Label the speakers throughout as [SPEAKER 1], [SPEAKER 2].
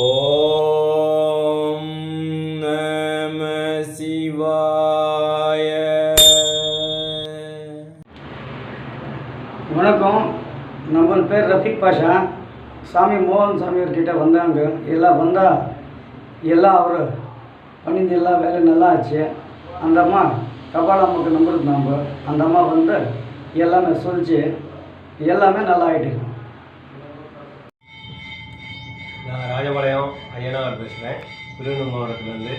[SPEAKER 1] ஓம் நம சிவாய
[SPEAKER 2] வணக்கம். நம்ம பேர் ரஃபிக் பாஷா. சாமி மோகன் சாமியார்கிட்ட வந்தாங்க. எல்லாம் வந்தால் எல்லாம் அவர் பண்ணிந்து எல்லா வேலை நல்லா ஆச்சு. அந்த அம்மா கபாலம்மாவுக்கு நம்பருக்கு இருந்தாங்க அந்த அம்மா வந்து எல்லாமே சொல்லிச்சு. எல்லாமே நல்லா ஆகிட்டு
[SPEAKER 3] நான் ராஜபாளையம் ஐயனார் பேசுகிறேன் விருதுநகர் மாவட்டத்திலேருந்து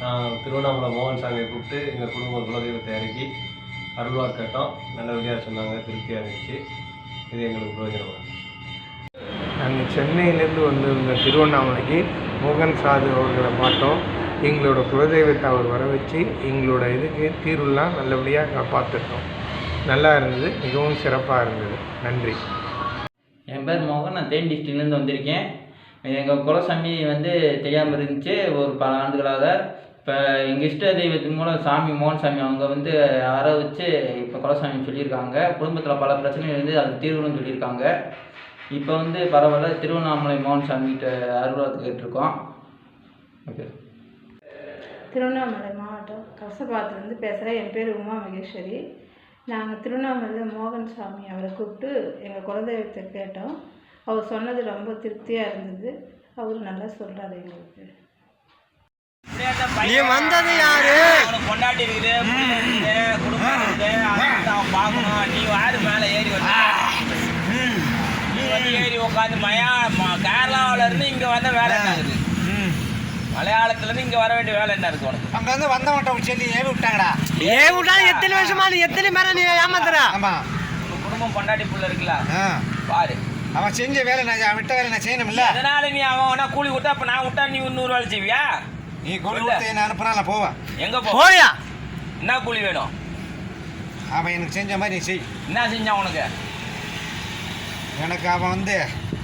[SPEAKER 3] நான் திருவண்ணாமலை மோகன் சாமியை கூப்பிட்டு எங்கள் குடும்ப குலதெய்வத்தை இறக்கி அருள்வார் கேட்டோம். நல்லபடியாக சொன்னாங்க திருப்தியாக இருந்துச்சு. இது எங்களுக்கு பிரயோஜனம்
[SPEAKER 4] நாங்கள் சென்னையிலேருந்து வந்திருந்த திருவண்ணாமலைக்கு மோகன் சாது அவர்களை பார்த்தோம். எங்களோட குலதெய்வத்தை அவர் வர வச்சு எங்களோட இதுக்கு தீர்வுலாம் நல்லபடியாக பார்த்துட்டோம் நல்லா இருந்தது மிகவும் சிறப்பாக இருந்தது. நன்றி.
[SPEAKER 5] என் பேர் மோகன் நான் தேனி டிஸ்ட்ரிக்ட்லேருந்து வந்திருக்கேன். எங்கள் குலசாமி வந்து தெரியாமல் இருந்துச்சு. ஒரு பல ஆண்டுகளாக இப்போ எங்கள் இஷ்ட தெய்வத்தின் மூலம் சாமி மோகன் சாமி அவங்க வந்து அற வச்சு இப்போ குலசாமி சொல்லியிருக்காங்க. குடும்பத்தில் பல பிரச்சனைகள் இருந்து அது தீர்வுன்னு சொல்லியிருக்காங்க. இப்போ வந்து பரவாயில்ல திருவண்ணாமலை மோகன் சாமிகிட்ட அருள்வாக்கு கேட்டிருக்கோம். ஓகே.
[SPEAKER 6] திருவண்ணாமலை மாவட்டம் கசபாத்துலேருந்து பேசுகிறேன் என் பேர் உமா மகேஸ்வரி. நாங்கள் திருவண்ணாமலையில் மோகன் சாமி அவரை கூப்பிட்டு எங்கள் குலதெய்வத்தை கேட்டோம். அவர் சொன்னது ரொம்ப திருப்தியாக இருந்தது. அவர் நல்லா சொல்கிறாரு எங்களுக்கு.
[SPEAKER 7] நீ வந்தது யாரு?
[SPEAKER 8] கொண்டாட்டி இருக்குது. குடும்பம் இருக்குது அவன் பார்க்கணும். நீ யாரு மேலே ஏறி வந்து? நீ வந்து ஏறி உட்காந்து மயா ம- கேரளாவுல இருந்து இங்க வந்த வேலை என்ன இருக்குது மலையாளத்துல இருந்து இங்க வர வேண்டிய வேலை என்ன இருக்கு உனக்கு?
[SPEAKER 7] அங்க வந்து வந்தவன்ட்ட சொல்லி ஏவி விட்டாங்கடா. ஏவி விட்டாங்க எத்தனை வருஷமா நீ எத்தனை பேரை நீ ஏமாத்துற? ஆமா.
[SPEAKER 8] உங்க குடும்பம் பொண்டாட்டி புள்ள இருக்குல்ல?
[SPEAKER 7] ஆ.
[SPEAKER 8] பாரு.
[SPEAKER 7] அவன் செஞ்ச வேலை நான் அவன் விட்ட வேலை நான் செய்யணும்ல.
[SPEAKER 8] அதனால நீ அவன் வேணா கூலி விட்டா அப்ப நான் விட்டா நீ நூறு வேலை செய்வியா?
[SPEAKER 7] நீ கொண்டு கொடுத்து என்ன அனுப்புனா போவேன்.
[SPEAKER 8] எங்க போ?
[SPEAKER 7] போயா?
[SPEAKER 8] என்ன கூலி வேணும்?
[SPEAKER 7] அவன் எனக்கு செஞ்ச மாதிரி நீ செய்.
[SPEAKER 8] என்ன செஞ்சான் உனக்கு?
[SPEAKER 7] எனக்கு அவன் வந்து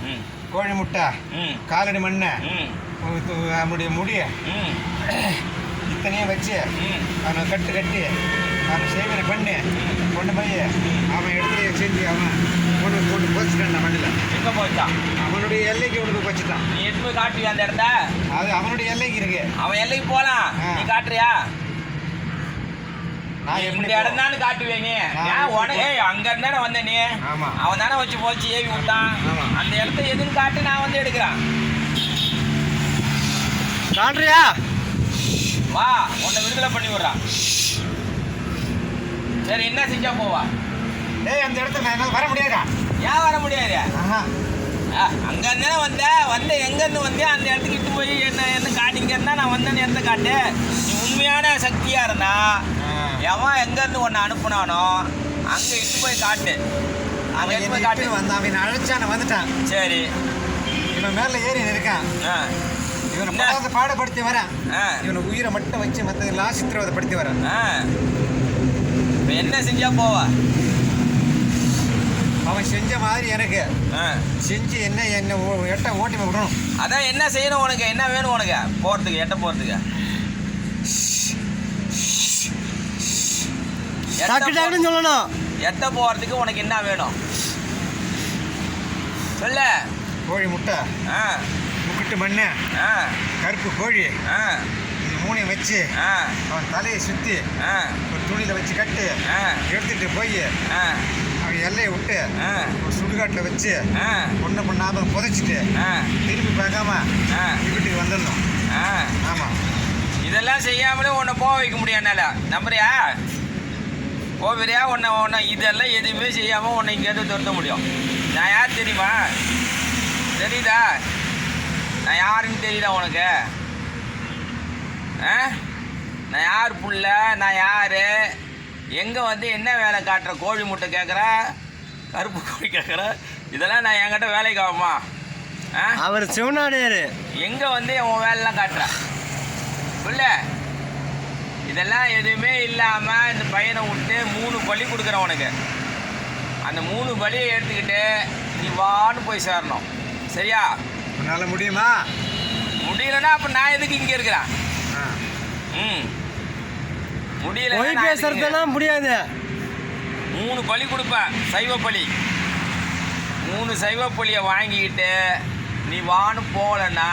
[SPEAKER 8] ம்.
[SPEAKER 7] கோழி முட்டை
[SPEAKER 8] ம்.
[SPEAKER 7] காலடி மண்ணை அவனுடைய முடிய
[SPEAKER 8] ம்.
[SPEAKER 7] இத்தனையும் வச்சு அவனை கட்டு கட்டி அவனை சேவனை பண்ணி கொண்டு போய் அவன் இடத்துல செஞ்சு அவன் கொண்டு போட்டு போச்சுட்டான் மண்ணில்.
[SPEAKER 8] எங்க போச்சான்
[SPEAKER 7] அவனுடைய எல்லைக்கு கொண்டு போய் வச்சுட்டான்
[SPEAKER 8] நீ எடுத்து போய் காட்டுவியா அந்த இடத்த?
[SPEAKER 7] அது அவனுடைய எல்லைக்கு இருக்கு.
[SPEAKER 8] அவன் எல்லைக்கு போலாம்.
[SPEAKER 7] ஆ.
[SPEAKER 8] நீ காட்டுறியா?
[SPEAKER 7] நான் எப்படி
[SPEAKER 8] இடம் தானே காட்டுவே நீ?
[SPEAKER 7] நான்
[SPEAKER 8] ஏன் ஏய் அங்க இருந்தானே வந்த நீ. அவன் தானே வச்சு போச்சு ஏவி விட்டான். அந்த இடத்த எதுன்னு காட்டு நான் வந்து எடுக்கிறேன்.
[SPEAKER 7] காட்டுறியா?
[SPEAKER 8] வா உன்னை விடுதலை பண்ணி விடுறான். சரி என்ன செஞ்சா போவா?
[SPEAKER 7] டேய் அந்த இடத்துல நான் வர முடியாதா?
[SPEAKER 8] ஏன் வர முடியாது? அங்க இருந்தானே வந்த வந்த எங்க இருந்து வந்தியா அந்த இடத்துக்கு இட்டு போய் என்ன என்ன காட்டிங்க இருந்தா நான் வந்தேன்னு இடத்த காட்டு? நீ உண்மையான சக்தியா இருந்தா எவன் எங்க இருந்து உன்னை அனுப்புனானோ அங்க இட்டு போய் காட்டு. அங்க இட்டு போய் காட்டு.
[SPEAKER 7] வந்தான். அவன் அழைச்சான வந்துட்டான்.
[SPEAKER 8] சரி.
[SPEAKER 7] இவன் மேல ஏறி இருக்கான்
[SPEAKER 8] ஆ.
[SPEAKER 7] இவனை? படாத பாடுபடுத்தி வரேன். இவனை உயிரை மட்டும் வச்சு மற்ற எல்லாம் சித்திரவதைப்படுத்தி வரேன்.
[SPEAKER 8] இப்ப என்ன செஞ்சா போவா?
[SPEAKER 7] அவன் செஞ்ச மாதிரி எனக்கு. செஞ்சு என்ன என்ன எட்ட ஓட்டி விடணும்
[SPEAKER 8] அதான் என்ன செய்யணும் உனக்கு? என்ன வேணும் உனக்கு? போகிறதுக்கு எட்ட போகிறதுக்கு
[SPEAKER 7] சொல்லணும்.
[SPEAKER 8] எட்ட போகிறதுக்கு உனக்கு என்ன வேணும்? சொல்ல.
[SPEAKER 7] கோழி முட்டை.
[SPEAKER 8] ஆ.
[SPEAKER 7] முக்கிட்டு மண்ணு
[SPEAKER 8] ஆ.
[SPEAKER 7] கருப்பு கோழி இது மூணையும் வச்சு அவன் தலையை சுற்றி ஒரு துணியில் வச்சு கட்டு
[SPEAKER 8] ஆ.
[SPEAKER 7] எடுத்துட்டு போய் அவன் எல்லையை விட்டு ஒரு சுடுகாட்டில் வச்சு ஒன்று பண்ணாமல் புதைச்சிட்டு திரும்பி பார்க்காம வீட்டுக்கு வந்துடணும். ஆமாம்
[SPEAKER 8] இதெல்லாம் செய்யாமலே உன்னை போக வைக்க முடியும் என்னால. நம்புறியா? போவிரியா? உன்னை உன்னை இதெல்லாம் எதுவுமே செய்யாமல் உன்னை இங்கேருந்து துரத்த முடியும். நான் யார் தெரியுமா? தெரியுதா? யாருன்னு தெரியுதா உனக்கு. நான் யார் புள்ள? நான் யார்? எங்கே வந்து என்ன வேலை காட்டுற? கோழி முட்டை கேட்குற கருப்பு கோழி கேட்குற இதெல்லாம் நான் என்கிட்ட வேலைக்கு ஆகுமா?
[SPEAKER 7] அவர் சிவனாடியாரு
[SPEAKER 8] எங்கே வந்து உன் வேலைலாம் காட்டுற? புள்ள இதெல்லாம் எதுவுமே இல்லாமல் இந்த பையனை விட்டு மூணு பலி கொடுக்குறேன் உனக்கு. அந்த மூணு பலியை எடுத்துக்கிட்டு நீ வான்னு போய் சேரணும். சரியா?
[SPEAKER 7] உன்னால் முடியுமா?
[SPEAKER 8] முடியலன்னா அப்போ நான் எதுக்கு இங்கே இருக்கிறேன். ம். முடியல
[SPEAKER 7] பொய் பேசுறதெல்லாம் முடியாது.
[SPEAKER 8] மூணு பலி கொடுப்பேன் சைவ பலி மூணு சைவ பலியை வாங்கிக்கிட்டு நீ வான்னு போகலன்னா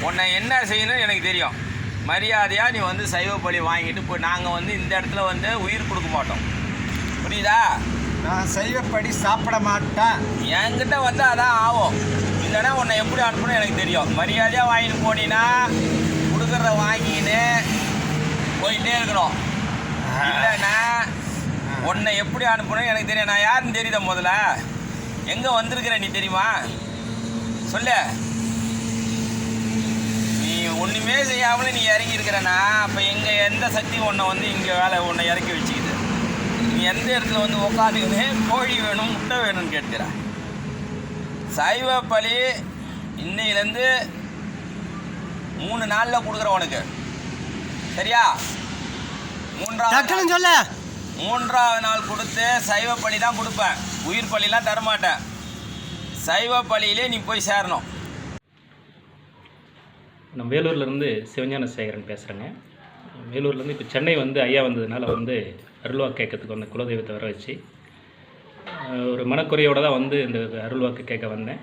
[SPEAKER 8] உன்னை என்ன செய்யணும்னு எனக்கு தெரியும். மரியாதையாக நீ வந்து சைவ பலி வாங்கிட்டு போய் நாங்கள் வந்து இந்த இடத்துல வந்து உயிர் கொடுக்க மாட்டோம். புரியுதா?
[SPEAKER 7] நான் செய்வப்படி சாப்பிட மாட்டேன்.
[SPEAKER 8] என்கிட்ட வந்து அதான் ஆகும். இல்லைன்னா உன்னை எப்படி அனுப்பணும் எனக்கு தெரியும். மரியாதையாக வாங்கிட்டு போனீங்கன்னா கொடுக்குறத வாங்கின்னு போயிட்டே இருக்கணும். இல்லைன்னா உன்னை எப்படி அனுப்பணும் எனக்கு தெரியும். நான் யாருன்னு தெரியுதா முதல்ல? எங்கே வந்திருக்கிற நீ தெரியுமா? சொல்லு. நீ ஒன்றுமே செய்யாமலே நீ இறங்கி இருக்கிறனா அப்போ எங்கே எந்த சக்தி உன்னை வந்து இங்கே வேலை உன்னை இறக்கி வச்சுக்கிது? நீ எந்த இடத்துல வந்து உட்காந்துக்கின்னு கோழி வேணும் முட்டை வேணும்னு கேட்கிற சைவ பலி இன்னையிலேருந்து மூணு நாளில் கொடுக்குறேன் உனக்கு. சரியா? மூன்றாவது
[SPEAKER 7] சொல்ல.
[SPEAKER 8] மூன்றாவது நாள் கொடுத்து சைவ பலி தான் கொடுப்பேன். உயிர் பலிலாம் தரமாட்டேன். சைவ பலியிலே நீ போய் சேரணும்.
[SPEAKER 9] நான் வேலூர்லேருந்து சிவஞான சேகரன் பேசுகிறேங்க வேலூர்லேருந்து இப்போ சென்னை வந்து ஐயா வந்ததுனால வந்து அருள்வாக்கு கேட்கறதுக்கு வந்த குலதெய்வத்தை வர வச்சு ஒரு மனக்குறையோடு தான் வந்து இந்த அருள்வாக்கு கேட்க வந்தேன்.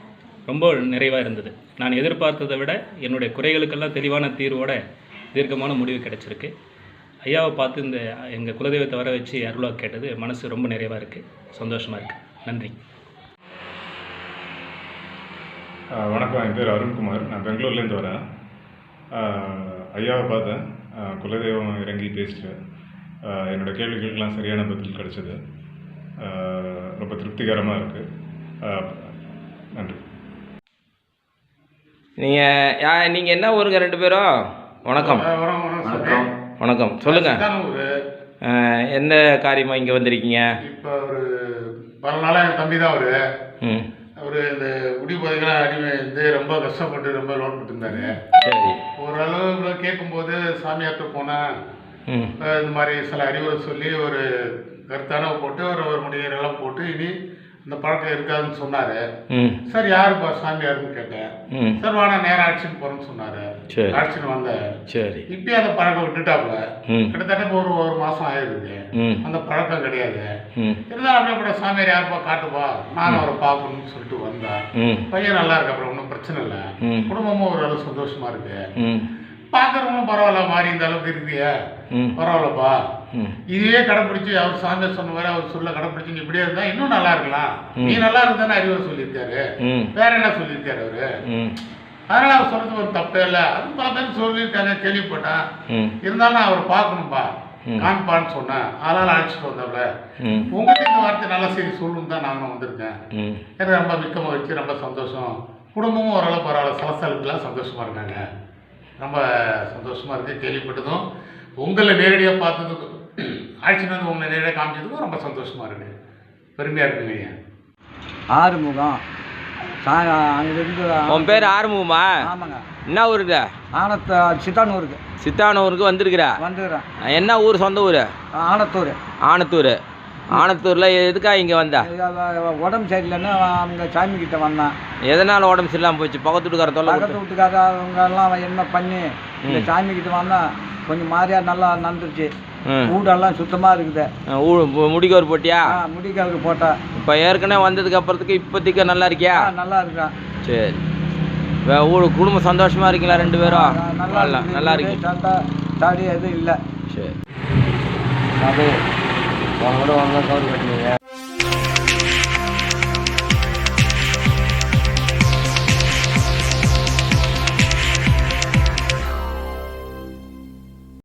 [SPEAKER 9] ரொம்ப நிறைவாக இருந்தது. நான் எதிர்பார்த்ததை விட என்னுடைய குறைகளுக்கெல்லாம் தெளிவான தீர்வோட தீர்க்கமான முடிவு கிடச்சிருக்கு. ஐயாவை பார்த்து இந்த எங்கள் குலதெய்வத்தை வர வச்சு அருள்வாக்கு கேட்டது மனசு ரொம்ப நிறைவாக இருக்குது சந்தோஷமாக இருக்குது நன்றி.
[SPEAKER 10] வணக்கம். என் பேர் அருண்குமார். நான் பெங்களூர்லேருந்து வரேன். ஐயாவை பார்த்தேன். குலதெய்வம் இறங்கி பேசிட்டு என்னோடய என்னோட கேள்விகளுக்கெல்லாம் சரியான பதில் கிடச்சிது. ரொம்ப திருப்திகரமாக இருக்குது நன்றி.
[SPEAKER 8] நீங்கள் யா நீங்கள் என்ன ஊருங்க ரெண்டு பேரும்? வணக்கம்.
[SPEAKER 10] வணக்கம்
[SPEAKER 8] வணக்கம் சொல்லுங்கள் எந்த காரியமாக இங்கே வந்திருக்கீங்க?
[SPEAKER 11] இப்போ ஒரு பல நாளாக எங்கள் தம்பி தான் அவர்.
[SPEAKER 8] ம்.
[SPEAKER 11] அவர் இந்த குடிபோதைகளாம் அடிமை வந்து ரொம்ப கஷ்டப்பட்டு ரொம்ப லோன் கொடுத்துருந்தாரு
[SPEAKER 8] சரி.
[SPEAKER 11] ஓரளவு கேட்கும்போது சாமியார்கிட்ட போனேன். இந்த மாதிரி சில அறிவுரை சொல்லி ஒரு கருத்தான போட்டு ஒரு ஒரு முடியெல்லாம் போட்டு இனி இந்த பழக்கம் இருக்காதுன்னு சொன்னார். சார் யாருப்பா சாமியாருன்னு கேட்டேன். சார் வாடா நேரம் ஆட்சின்னு போகிறேன்னு சொன்னார். ஆட்சின்னு வந்தேன்
[SPEAKER 8] சரி.
[SPEAKER 11] இப்பயும் அந்த பழக்கம் விட்டுட்டாப்புல. கிட்டத்தட்ட இப்போ ஒரு ஒரு மாதம் ஆயிருக்கு அந்த பழக்கம் கிடையாது. இருந்தாலும் அப்படியே கூட சாமியார் யாருப்பா காட்டுப்பா நானும் அவரை பார்க்கணும்னு சொல்லிட்டு வந்தேன் பையன் நல்லா இருக்கு அப்புறம் ஒன்றும் பிரச்சனை இல்லை. குடும்பமும் ஓரளவு சந்தோஷமா இருக்கு. பார்க்கறவங்களும் பரவாயில்ல மாறி இந்த அளவுக்கு இருக்கியா. பரவாயில்லப்பா.
[SPEAKER 8] ம்.
[SPEAKER 11] இதுவே கடைப்பிடிச்சு அவர் சாமியார் சொன்ன மாதிரி அவர் சொல்ல கடைப்பிடிச்சு இப்படியே இருந்தா இன்னும் நல்லா இருக்கலாம். நீ நல்லா இருந்தானே அறிவுரை சொல்லியிருக்காரு. வேற என்ன சொல்லியிருக்காரு அவரு? அதனால அவர் சொல்றது ஒரு தப்பே இல்லை. அது பல பேர் சொல்லியிருக்காங்க கேள்விப்பட்டேன் இருந்தாலும் அவரை பார்க்கணும்பா. காண்பான்னு சொன்னேன். அதனால அழைச்சிட்டு வந்தாப்புல
[SPEAKER 8] ம்.
[SPEAKER 11] உங்ககிட்ட இந்த வார்த்தை நல்ல செய்தி சொல்லணும் தான் நானும் வந்திருக்கேன். எனக்கு ரொம்ப மிக்க மகிழ்ச்சி ரொம்ப சந்தோஷம். குடும்பமும் ஓரளவு பரவாயில்ல. சலசலப்புலாம் சந்தோஷமா இருக்காங்க. ரொம்ப சந்தோஷமா இருக்கு. கேள்விப்பட்டதும். உங்களை நேரடியாக பார்த்ததுக்கும் ஆட்சின்னு வந்து உங்களை நேரடியாக காமிச்சதுக்கும் ரொம்ப சந்தோஷமா இருக்கு. பெருமையா இருக்குங்க ஐயா.
[SPEAKER 2] ஆறுமுகம். அங்கேருந்து
[SPEAKER 8] உன் பேர் ஆறுமுகமா?
[SPEAKER 2] ஆமாங்க.
[SPEAKER 8] என்ன ஊருக்கு
[SPEAKER 2] ஆனத்த சித்தானூருக்கு.
[SPEAKER 8] சித்தானூருக்கு வந்திருக்கிற?
[SPEAKER 2] வந்துடுறேன்.
[SPEAKER 8] என்ன ஊர் சொந்த ஊர்?
[SPEAKER 2] ஆனத்தூர்.
[SPEAKER 8] ஆனத்தூர். ஆனத்தூரில் எதுக்காக இங்கே வந்த?
[SPEAKER 2] உடம்பு சரியில்லைன்னு அவங்க சாமி கிட்ட வந்தான்.
[SPEAKER 8] எதனால் உடம்பு சரியில்லாமல் போச்சு? பக்கத்து வீட்டுக்கார தொல்லை
[SPEAKER 2] பக்கத்து வீட்டுக்கார அவங்க எல்லாம் என்ன பண்ணி இந்த. சாமி கிட்ட வந்தா கொஞ்சம் மாதிரியா நல்லா நடந்துருச்சு.
[SPEAKER 8] ம்
[SPEAKER 2] வீடெல்லாம் சுத்தமா இருக்குது.
[SPEAKER 8] முடிக்கோர் போட்டியா?
[SPEAKER 2] ஆ, முடிக்காவுக்கு போட்டா.
[SPEAKER 8] இப்போ ஏற்கனவே வந்ததுக்கு அப்புறத்துக்கு இப்போதைக்கு நல்லா இருக்கியா?
[SPEAKER 2] நல்லா இருக்கான்
[SPEAKER 8] சரி. வே- ஊ குடும்பம் சந்தோஷமா இருக்கீங்களா ரெண்டு பேரும் நல்லா. நல்லா இருக்கீங்க.
[SPEAKER 2] சண்டை சாடி எதுவும் இல்லை.
[SPEAKER 8] சரி.
[SPEAKER 2] அது உங்களோட ஒன்றா கவர் கட்டினீங்க.